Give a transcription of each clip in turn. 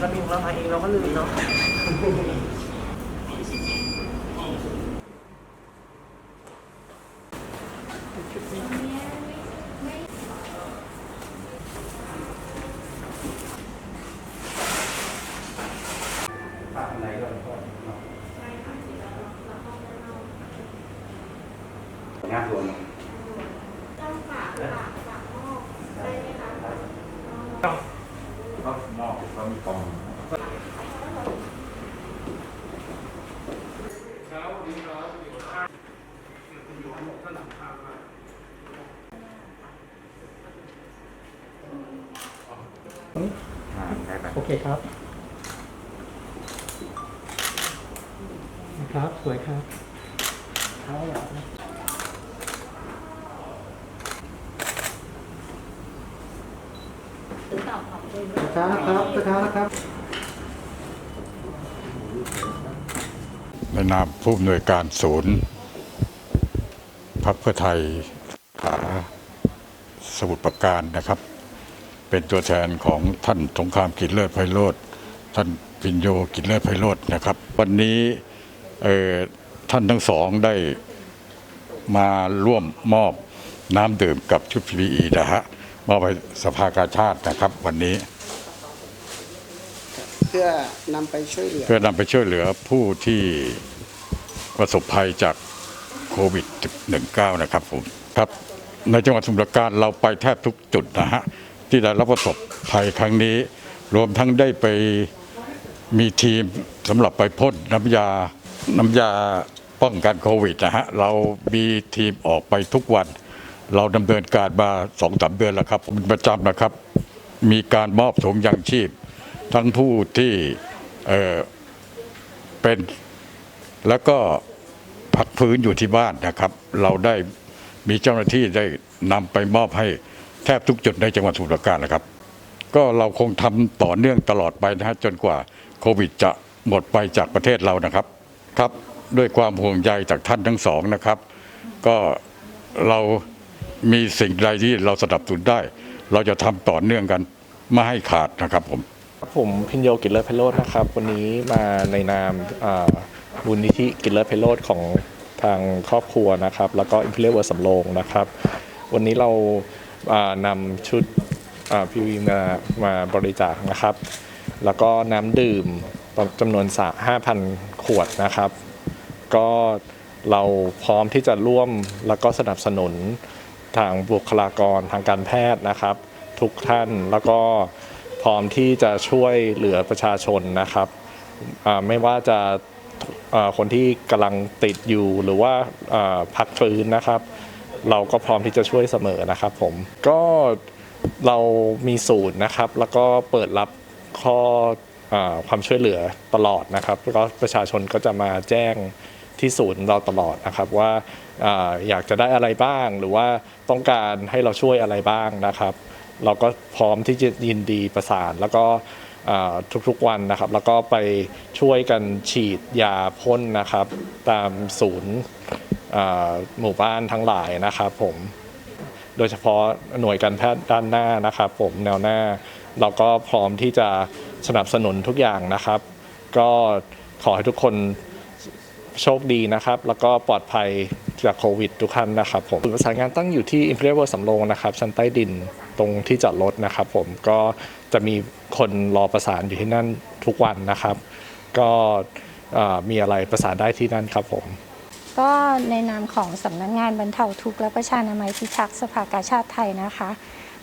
ถ้าเรามีของเรามาเองเราก็ลืมเนาะงานรวมก็มอบก็มีกอง อ่าได้ไหมโอเคครับครับ สวยครับเท้าหลังช้านะครับช้านะครับในนามผู้อำนวยการศูนย์พรรคเพื่อไทยขาสมุทรปราการนะครับ เป็นตัวแทนของท่านสงครามกิจเลิศไพโรธท่านปิญโยกิจเลิศไพโรธนะครับ วันนี้เอ่อท่านทั้งสองได้มาร่วมมอบน้ำดื่มกับชุด PPE นะฮะมอบให้สภากาชาตินะครับ วันนี้ เพื่อนำไปช่วยเหลือเพื่อนำไปช่วยเหลือผู้ที่ประสบภัยจากโควิด -19 นะครับผมครับในจังหวัดสมุทรปราการเราไปแทบทุกจุดนะฮะ ที่ได้รับประสบภัยครั้งนี้ รวมทั้งได้ไปมีทีมสำหรับไปพ่นน้ำยาน้ำยาป้องกันโควิดนะฮะเรามีทีมออกไปทุกวัน เราดำเนินการมาสองสามเดือนแล้วครับเป็นประจำนะครับ มีการมอบถุงยางชีพ ทั้งผู้ที่เอ่อเป็นแล้วก็พักฟื้นอยู่ที่บ้านนะครับ เราได้มีเจ้าหน้าที่ได้นำไปมอบให้ ทบทุกจุดในจังหวัดสมุทรปราการนะครับ ก็เราคงทำต่อเนื่องตลอดไปนะฮะจนกว่าโควิดจะหมดไปจากประเทศเรานะครับครับด้วยความห่วงใยจากท่านทั้งสองนะครับ ก็เรามีสิ่งใดที่เราสนับสนุนได้ เราจะทำต่อเนื่องกันไม่ให้ขาดนะครับผมครับผมพินโยกิจเลิศไพโรจน์นะครับ วันนี้มาในนามอ่ามูลนิธิกิจเลิศไพโรจน์ของทางครอบครัวนะครับ แล้วก็อิมพีเรียลเวอร์สำโรงนะครับ วันนี้เรา นำชุดพีวีมามาบริจาคนะครับ แล้วก็น้ำดื่มจำนวน5,000 ขวดนะครับ ก็เราพร้อมที่จะร่วมแล้วก็สนับสนุนทางบุคลากรทางการแพทย์นะครับ ทุกท่านแล้วก็พร้อมที่จะช่วยเหลือประชาชนนะครับไม่ว่าจะคนที่กำลังติดอยู่หรือว่าพักฟื้นนะครับ เราก็พร้อมที่จะช่วยเสมอนะครับผมก็เรามีศูนย์นะครับ แล้วก็เปิดรับข้ออความช่วยเหลือตลอดนะครับแล้วก็ประชาชนก็จะมาแจ้งที่ศูนย์เราตลอดนะครับว่าออยากจะได้อะไรบ้าง หรือว่าต้องการให้เราช่วยอะไรบ้างนะครับ เราก็พร้อมที่จะยินดีประสาน แล้วก็ทุกๆวันนะครับ แล้วก็ไปช่วยกันฉีดยาพ่นนะครับ ตามศูนย์ หมู่บ้านทั้งหลายนะครับผมโดยเฉพาะหน่วยการแพทย์ด้านหน้านะครับผมแนวหน้า เราก็พร้อมที่จะสนับสนุนทุกอย่างนะครับ ก็ขอให้ทุกคนโชคดีนะครับ แล้วก็ปลอดภัยจากโควิดทุกท่านนะครับผมศูนย์ประสานงานตั้งอยู่ที่ Imperial World สำโรงนะครับ ชั้นใต้ดินตรงที่จอดรถนะครับผมก็จะมีคนรอประสานอยู่ที่นั่นทุกวันนะครับ ก็มีอะไรประสานได้ที่นั่นครับผม ก็ในนามของสำนักงงานบรรเทาทุกข์และประชานามัยพิทักษ์สภากาชาติไทยนะคะ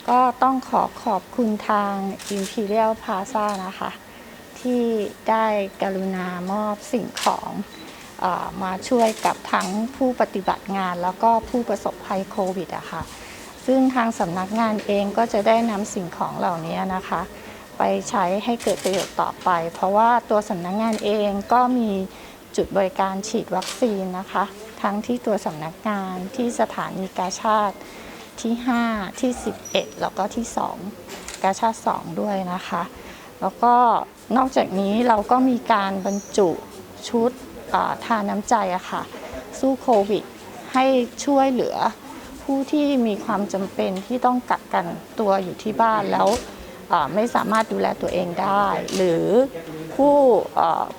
ก็ต้องขอขอบคุณทาง Imperial Plaza นะคะ ที่ได้กรุณามอบสิ่งของอมาช่วยกับทั้งผู้ปฏิบัติงานแล้วก็ผู้ประสบภัยโควิดอะค่ะซึ่งทางสำนักงานเองก็จะได้นำสิ่งของเหล่านี้นะคะ ไปใช้ให้เกิดประโยชน์ต่อไป เพราะว่าตัวสำนักงานเองก็มี จุดบริการฉีดวัคซีนนะคะ ทั้งที่ตัวสำนักงานที่สถานีกาชาติที่ 5 ที่ 11 แล้วก็ที่ 2 กาชาติ 2 ด้วยนะคะ แล้วก็นอกจากนี้เราก็มีการบรรจุชุดอาทานน้ำใจอะค่ะ สู้โควิด ให้ช่วยเหลือผู้ที่มีความจำเป็นที่ต้องกักกันตัวอยู่ที่บ้านแล้ว ไม่สามารถดูแลตัวเองได้ หรือผู้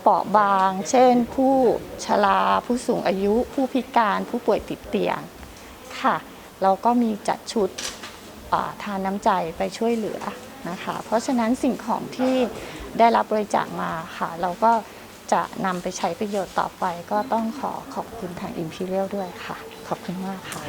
เปราะบาง เช่น ผู้ชราผู้สูงอายุ ผู้พิการผู้ป่วยติดเตียงค่ะ เราก็มีจัดชุดทานน้ำใจไปช่วยเหลือนะคะ เพราะฉะนั้นสิ่งของที่ได้รับบริจาคมาค่ะ เราก็จะนำไปใช้ประโยชน์ต่อไป ก็ต้องขอขอบคุณทาง Imperial ด้วยค่ะ ขอบคุณมากค่ะ